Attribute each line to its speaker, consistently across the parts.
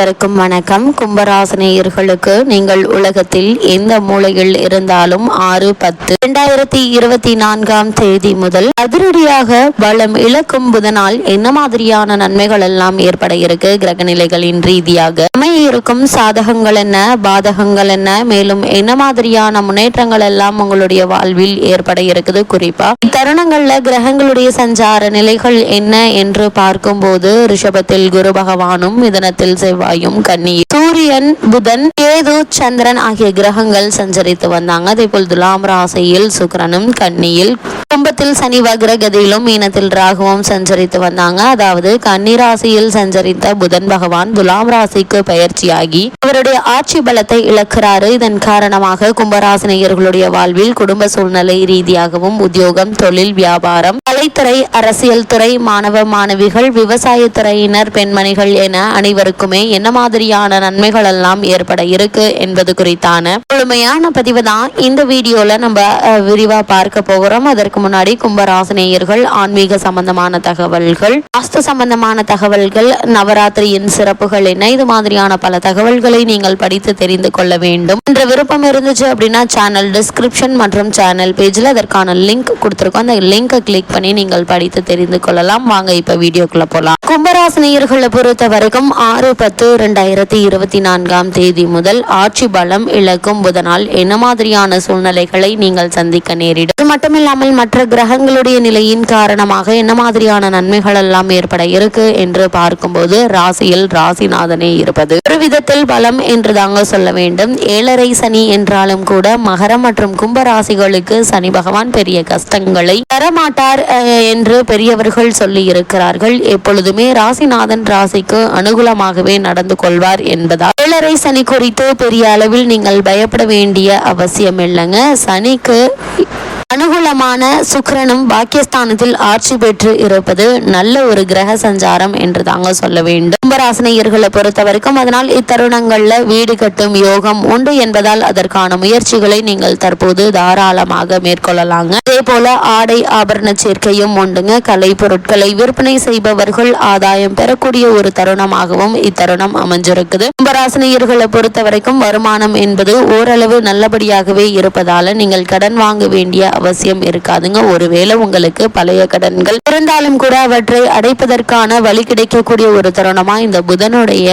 Speaker 1: அனைவருக்கும் வணக்கம். கும்பராசினியர்களுக்கு நீங்கள் உலகத்தில் எந்த மூலையில் இருந்தாலும் ஆறு பத்து இரண்டாயிரத்தி இருபத்தி நான்காம் தேதி முதல் அதிரடியாக பலம் இழக்கும் புதனால் என்ன மாதிரியான நன்மைகள் எல்லாம் ஏற்பட இருக்கு? கிரக நிலைகளின் ரீதியாக அமைய இருக்கும் சாதகங்கள் என்ன? பாதகங்கள் என்ன? மேலும் என்ன மாதிரியான முன்னேற்றங்கள் எல்லாம் உங்களுடைய வாழ்வில் ஏற்பட இருக்குது? குறிப்பா இத்தருணங்கள்ல கிரகங்களுடைய சஞ்சார நிலைகள் என்ன என்று பார்க்கும்போது ரிஷபத்தில் குரு பகவானும் மிதனத்தில் செவ்வாயும் கன்னி சூரியன் புதன் கேது சந்திரன் ஆகிய கிரகங்கள் சஞ்சரித்து வந்தாங்க. அதே போல் துலாம் ராசியில் சுக்கரனும் கன்னியில் கும்பத்தில் சனி வக்ரகதியிலும் மீனத்தில் ராகுவும் சஞ்சரித்து வந்தாங்க. அதாவது கன்னி ராசியில் சஞ்சரித்த புதன் பகவான் துலாம் ராசிக்கு பயிற்சியாகி அவருடைய ஆட்சி பலத்தை இழக்கிறாரு. இதன் காரணமாக கும்பராசினியர்களுடைய வாழ்வில் குடும்ப சூழ்நிலை ரீதியாகவும் உத்தியோகம் தொழில் வியாபாரம் கலைத்துறை அரசியல் துறை மாணவ மாணவிகள் விவசாய துறையினர் பெண்மணிகள் என அனைவருக்குமே என்ன மாதிரியான நன்மைகள் எல்லாம் ஏற்பட இருக்கு என்பது குறித்தான முழுமையான பதிவு தான் இந்த வீடியோல நம்ம விரிவா பார்க்க போகிறோம். அதற்கு முன்னாடி கும்பராசினியர்கள் ஆன்மீக சம்பந்தமான தகவல்கள் வாஸ்து சம்பந்தமான தகவல்கள் நவராத்திரியின் சிறப்புகள் என்ன இது மாதிரியான பல தகவல்களை நீங்கள் படித்து தெரிந்து கொள்ள வேண்டும். என்ற விருப்பம் இருந்துச்சு அப்படின்னா சேனல் டிஸ்கிரிப்ஷன் மற்றும் சேனல் பேஜில் அதற்கான லிங்க் கொடுத்துருக்கோம். அந்த லிங்கை கிளிக் பண்ணி நீங்கள் படித்து தெரிந்து கொள்ளலாம். வாங்க இப்ப வீடியோக்குள்ள போலாம். கும்பராசினியர்களை பொறுத்த வரைக்கும் ஆறு பத்து ரெண்டாயிரத்தி இருபத்தி நான்காம் தேதி முதல் ஆட்சி பலம் இழக்கும் புதனால் என்ன மாதிரியான சூழ்நிலைகளை நீங்கள் சந்திக்க நேரிடும்? அது மட்டுமில்லாமல் மற்ற கிரகங்களுடைய நிலையின் காரணமாக என்ன மாதிரியான நன்மைகள் எல்லாம் ஏற்பட இருக்கு என்று பார்க்கும்போது ராசியில் ராசிநாதனே இருப்பது. விதத்தில் பலம் என்று தாங்க சொல்ல வேண்டும். ஏழரை சனி என்றாலும் கூட மகரம் மற்றும் கும்ப ராசிகளுக்கு சனி பகவான் பெரிய கஷ்டங்களை தரமாட்டார் என்று பெரியவர்கள் சொல்லி இருக்கிறார்கள். எப்பொழுதுமே ராசிநாதன் ராசிக்கு அனுகூலமாகவே நடந்து கொள்வார் என்பதால். ஏழரை சனி குறித்து பெரிய அளவில் நீங்கள் பயப்பட வேண்டிய அவசியம் இல்லைங்க. சனிக்கு அனுகூலமான சுக்கரனும் பாக்கியஸ்தானத்தில் ஆட்சி பெற்று இருப்பது நல்ல ஒரு கிரக சஞ்சாரம் என்று தாங்க சொல்ல வேண்டும். கும்பராசினியர்களை பொறுத்த வரைக்கும் அதனால் இத்தருணங்கள்ல வீடு கட்டும் யோகம் உண்டு என்பதால் அதற்கான முயற்சிகளை நீங்கள் தற்போது தாராளமாக மேற்கொள்ளலாங்க. அதே போல ஆடை ஆபரண சேர்க்கையும் உண்டுங்க. கலை பொருட்களை விற்பனை செய்பவர்கள் ஆதாயம் பெறக்கூடிய ஒரு தருணமாகவும் இத்தருணம் அமைஞ்சிருக்குது. கும்பராசினியர்களை பொறுத்த வரைக்கும் வருமானம் என்பது ஓரளவு நல்லபடியாகவே இருப்பதால நீங்கள் கடன் வாங்க வேண்டிய அவசியம் இருக்காதுங்க. ஒருவேளை உங்களுக்கு பழைய கடன்கள் இருந்தாலும் கூட அவற்றை அடைப்பதற்கான வழி கிடைக்கக்கூடிய ஒரு தருணமா இந்த புதனுடைய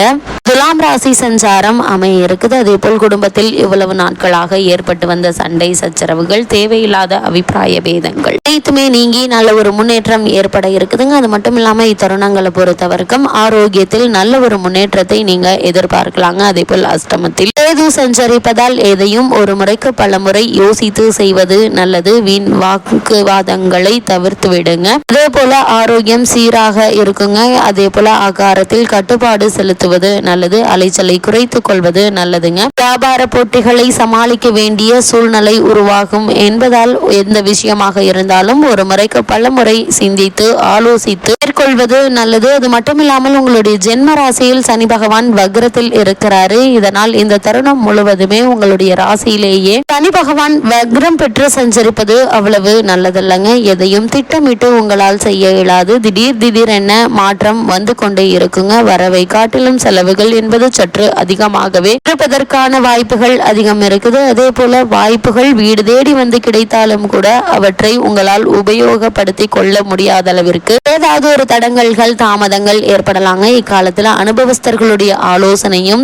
Speaker 1: துலாம் ராசி சஞ்சாரம் அமைய இருக்குது. அதே போல் குடும்பத்தில் இவ்வளவு நாட்களாக ஏற்பட்டு வந்த சண்டை சச்சரவுகள் தேவையில்லாத அபிப்பிராய பேதங்கள் அனைத்துமே நீங்கி நல்ல ஒரு முன்னேற்றம் ஏற்பட இருக்குதுங்க. அது மட்டும் இல்லாம இத்தருணங்களை பொறுத்தவரைக்கும் ஆரோக்கியத்தில் நல்ல ஒரு முன்னேற்றத்தை நீங்க எதிர்பார்க்கலாங்க. அதே போல் அஷ்டமத்தில் ஏது சஞ்சரிப்பதால் எதையும் ஒரு முறைக்கு பல முறை யோசித்து செய்வது நல்லது. வீண் வாக்குவாதங்களை தவிர்த்து விடுங்க. அதே போல ஆரோக்கியம் சீராக இருக்குங்க. அதே போல ஆகாரத்தில் கட்டுப்பாடு செலுத்துவது நல்லது. அலைச்சலை குறைத்துக் கொள்வது நல்லதுங்க. வியாபார போட்டிகளை சமாளிக்க வேண்டிய சூழ்நிலை உருவாகும் என்பதால் எந்த விஷயமாக இருந்தாலும் ஒரு முறைக்கு பல முறை சிந்தித்து ஆலோசித்து மேற்கொள்வது நல்லது. அது மட்டும் இல்லாமல் உங்களுடைய ஜென்ம ராசியில் சனி பகவான் வக்ரத்தில் இருக்கிறாரு. இதனால் இந்த தருணம் முழுவதுமே உங்களுடைய ராசியிலேயே சனி பகவான் வக்ரம் பெற்று சஞ்சரிப்பது அவ்வளவு நல்லதல்லங்க. எதையும் திட்டமிட்டு உங்களால் செய்ய இயலாது. திடீர் திடீரென மாற்றம் வந்து கொண்டே இருக்குங்க. வரவை காட்டிலும் செலவுகள் என்பது சற்று அதிகமாகவே இருப்பதற்கான வாய்ப்புகள் அதிகம் இருக்குது. அதே போல வாய்ப்புகள் வீடு தேடி வந்து கிடைத்தாலும் கூட அவற்றை உங்களால் உபயோகப்படுத்தி கொள்ள முடியாத அளவிற்கு ஏதாவது ஒரு தடங்கல்கள் தாமதங்கள் ஏற்படலாங்க. இக்காலத்தில் அனுபவஸ்தர்களுடைய ஆலோசனையும்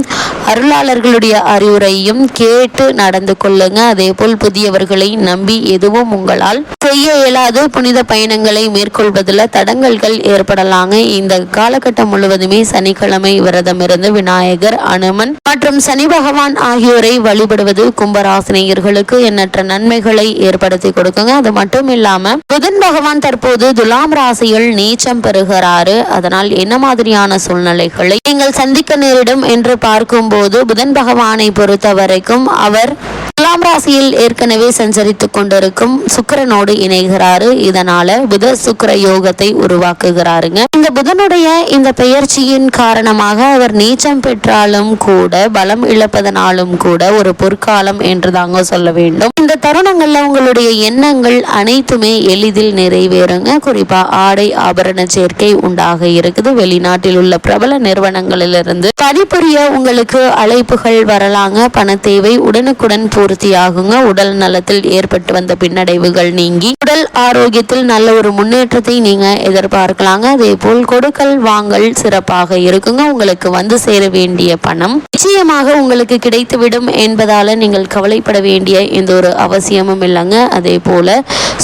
Speaker 1: அருளாளர்களுடைய அறிவுரையும் கேட்டு நடந்து கொள்ளுங்க. அதே போல் புதியவர்களை நம்பி எதுவும் உங்களால் செய்ய இயலாது புனித பயணங்களை மேற்கொள்வதில் தடங்கல்கள் ஏற்படலாங்க. இந்த காலகட்டம் முழுவதுமே சனிக்கிழமை விரதம் இருந்து விநாயகர் அனுமன் மற்றும் சனி பகவான் ஆகியோரை வழிபடுவது கும்பராசினியர்களுக்கு எண்ணற்ற நன்மைகளை ஏற்படுத்தி கொடுக்குங்க. அது மட்டும் இல்லாம புதன் பகவான் தற்போது துலாம் ராசியில் நீச்சம் பெறுகிறாரு. அதனால் என்ன மாதிரியான சூழ்நிலைகளை நீங்கள் சந்திக்க நேரிடும் என்று பார்க்கும்போது புதன் பகவானை பொறுத்த வரைக்கும் அவர் துலாம் ராசியில் ஏற்கனவே சஞ்சரித்துக் கொண்டிருக்கும் சுக்கிரனோடு இணைகிறாரு. இதனால புத சுக்கர யோகத்தை உருவாக்குகிறாருங்க. இந்த புதனுடைய இந்த பெயர்ச்சியின் காரணமாக அவர் நீச்சம் பெற்றாலும் கூட பலம் இழப்பதனாலும் கூட ஒரு பொற்காலம் என்று தாங்க சொல்ல வேண்டும். இந்த தருணங்கள்ல உங்களுடைய எண்ணங்கள் அனைத்துமே எளிதில் நிறைவேறுங்க. குறிப்பா ஆடை ஆபரண சேர்க்கை உண்டாக இருக்குது. வெளிநாட்டில் உள்ள பிரபல நிறுவனங்களிலிருந்து பணிபுரிய உங்களுக்கு அழைப்புகள் வரலாங்க. பண தேவை உடனுக்குடன் பூர்த்தியாகுங்க. உடல் நலத்தில் ஏற்பட்டு வந்த பின்னடைவுகள் நீங்கி உடல் ஆரோக்கியத்தில் நல்ல ஒரு முன்னேற்றத்தை நீங்க எதிர்பார்க்கலாங்க. அதே போல் கொடுக்கல் வாங்கல் சிறப்பாக இருக்குங்க. உங்களுக்கு வந்து சேர வேண்டிய பணம் நிச்சயமாக உங்களுக்கு கிடைத்துவிடும் என்பதால நீங்கள் கவலைப்பட வேண்டிய எந்த ஒரு அவசியமும் இல்லைங்க. அதே போல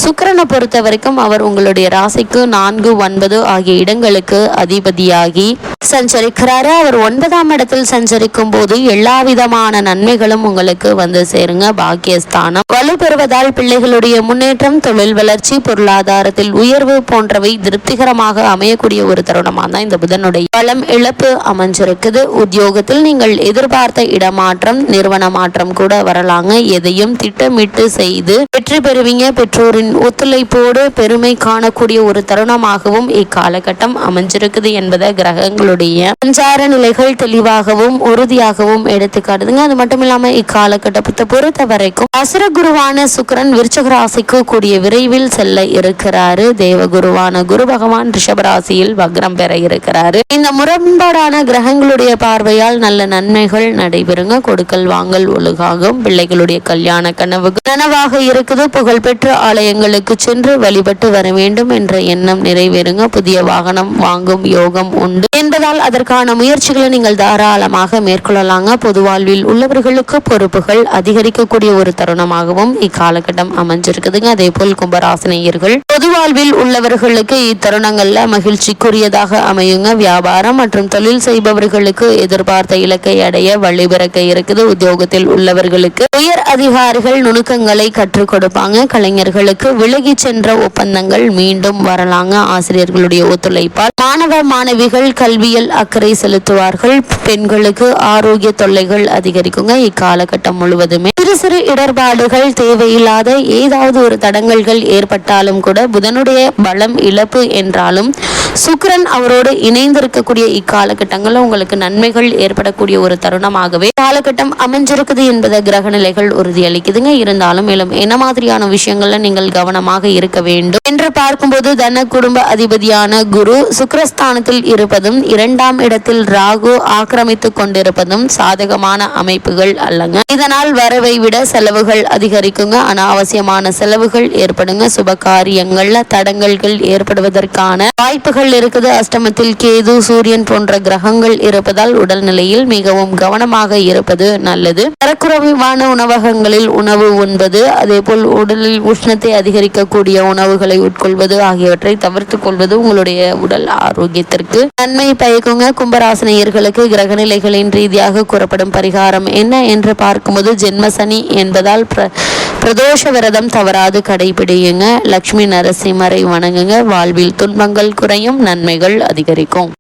Speaker 1: சுக்கரனை பொறுத்த வரைக்கும் அவர் உங்களுடைய ராசிக்கு நான்கு ஒன்பது ஆகிய இடங்களுக்கு அதிபதியாகி சஞ்சரிக்கிறாரு. அவர் ஒன்பதாம் இடத்தில் சஞ்சரிக்கும் போது எல்லா விதமான நன்மைகளும் உங்களுக்கு வந்து சேருங்க. பாக்கியஸ்தானம். வலுப்பெறுவதால் பிள்ளைகளுடைய முன்னேற்றம் தொழில் வளர்ச்சி பொருளாதாரத்தில் உயர்வு போன்றவை திருப்திகரமாக அமையக்கூடிய ஒரு தருணமாக தான் இந்த புதனுடைய பலம் இழப்பு அமைஞ்சிருக்குது. உத்தியோகத்தில் நீங்கள் எதிர்பார்த்த இடமாற்றம் நிறுவன மாற்றம் கூட வரலாங்க. எதையும் திட்டமிட்டு செய்து வெற்றி பெறுவீங்க. பெற்றோரின் ஒத்துழைப்போடு பெருமை காணக்கூடிய ஒரு தருணமாகவும் இக்காலகட்டம் அமைஞ்சிருக்குது என்பதை கிரகங்கள் கிரகங்களுடைய சஞ்சார நிலைகள் தெளிவாகவும் உறுதியாகவும் எடுத்து காட்டுதுங்க அது மட்டும் இல்லாம இக்காலகட்டத்தை பொறுத்த வரைக்கும் அசுர குருவான சுக்கரன் விருச்சக ராசிக்கு கூடிய விரைவில் செல்ல இருக்கிறாரு. தேவகுருவான குரு பகவான் ரிஷபராசியில் வக்ரம் பெற இருக்கிறாரு. இந்த முரண்பாடான கிரகங்களுடைய பார்வையால் நல்ல நன்மைகள் நடைபெறுங்க. கொடுக்கல் வாங்கல் ஒழுகாகும். பிள்ளைகளுடைய கல்யாண கனவு கனவாக இருக்குது. புகழ்பெற்ற ஆலயங்களுக்கு சென்று வழிபட்டு வர வேண்டும் என்ற எண்ணம் நிறைவேறுங்க. புதிய வாகனம் வாங்கும் யோகம் உண்டு. என்பதால் அதற்கான முயற்சிகளை நீங்கள் தாராளமாக மேற்கொள்ளலாங்க. பொது வாழ்வில் உள்ளவர்களுக்கு பொறுப்புகள் அதிகரிக்கக்கூடிய ஒரு தருணமாகவும் இக்காலகட்டம் அமைஞ்சிருக்குதுங்க. அதே போல் கும்பராசினியர்கள் பொது வாழ்வில் உள்ளவர்களுக்கு இத்தருணங்கள்ல மகிழ்ச்சிக்குரியதாக அமையுங்க. வியாபாரம் மற்றும் தொழில் செய்பவர்களுக்கு எதிர்பார்த்த இலக்கை அடைய வழிபிறக்க இருக்குது. உத்தியோகத்தில் உள்ளவர்களுக்கு உயர் அதிகாரிகள் நுணுக்கங்களை கற்றுக் கொடுப்பாங்க. கலைஞர்களுக்கு விலகி சென்ற ஒப்பந்தங்கள் மீண்டும் வரலாங்க. ஆசிரியர்களுடைய ஒத்துழைப்பால் மாணவ மாணவிகள் கல்வி கல்வியில் அக்கறை செலுத்துவார்கள். பெண்களுக்கு ஆரோக்கிய தொல்லைகள் அதிகரிக்குங்க. இக்காலகட்டம் முழுவதுமே சிறு சிறு இடர்பாடுகள் தேவையில்லாத ஏதாவது ஒரு தடங்கல்கள் ஏற்பட்டாலும் கூட புதனுடைய பலம் இழப்பு என்றாலும் சுக்கிரன் அவரோடு இணைந்திருக்கக்கூடிய இக்காலகட்டங்களில் உங்களுக்கு நன்மைகள் ஏற்படக்கூடிய ஒரு தருணமாகவே காலகட்டம் அமைஞ்சிருக்குது என்பதை கிரக நிலைகள் உறுதியளிக்குதுங்க. இருந்தாலும் மேலும் என்ன மாதிரியான விஷயங்கள்ல நீங்கள் கவனமாக இருக்க வேண்டும் என்று பார்க்கும்போது தன குடும்ப அதிபதியான குரு சுக்கரஸ்தானத்தில் இருப்பதும் இரண்டாம் இடத்தில் ராகு ஆக்கிரமித்துக் கொண்டிருப்பதும் சாதகமான அமைப்புகள் அல்லங்க. இதனால் வரவை விட செலவுகள் அதிகரிக்குங்க. அனாவசியமான செலவுகள் ஏற்படுங்க. சுப காரியங்கள்ல தடங்கல்கள் ஏற்படுவதற்கான வாய்ப்புகள் இருக்குது. அஷ்டமத்தில் கேது சூரியன் போன்ற கிரகங்கள் இருப்பதால் உடல்நிலையில் மிகவும் கவனமாக இருப்பது நல்லது. தரக்குறைவான உணவகங்களில் உணவு உண்பது அதேபோல் உடலில் உஷ்ணத்தை அதிகரிக்கக்கூடிய உணவுகளை உட்கொள்வது ஆகியவற்றை தவிர்த்து கொள்வது உங்களுடைய உடல் ஆரோக்கியத்திற்கு. நன்மை பயக்குங்க. கும்பராசினியர்களுக்கு கிரகநிலைகளின் ரீதியாக கூறப்படும் பரிகாரம் என்ன என்று பார்க்கும்போது ஜென்மசனி என்பதால் பிர பிரதோஷ விரதம் தவறாது கடைபிடியுங்க. லக்ஷ்மி நரசிம்மரை வணங்குங்க. வாழ்வில் துன்பங்கள் குறையும். நன்மைகள் அதிகரிக்கும்.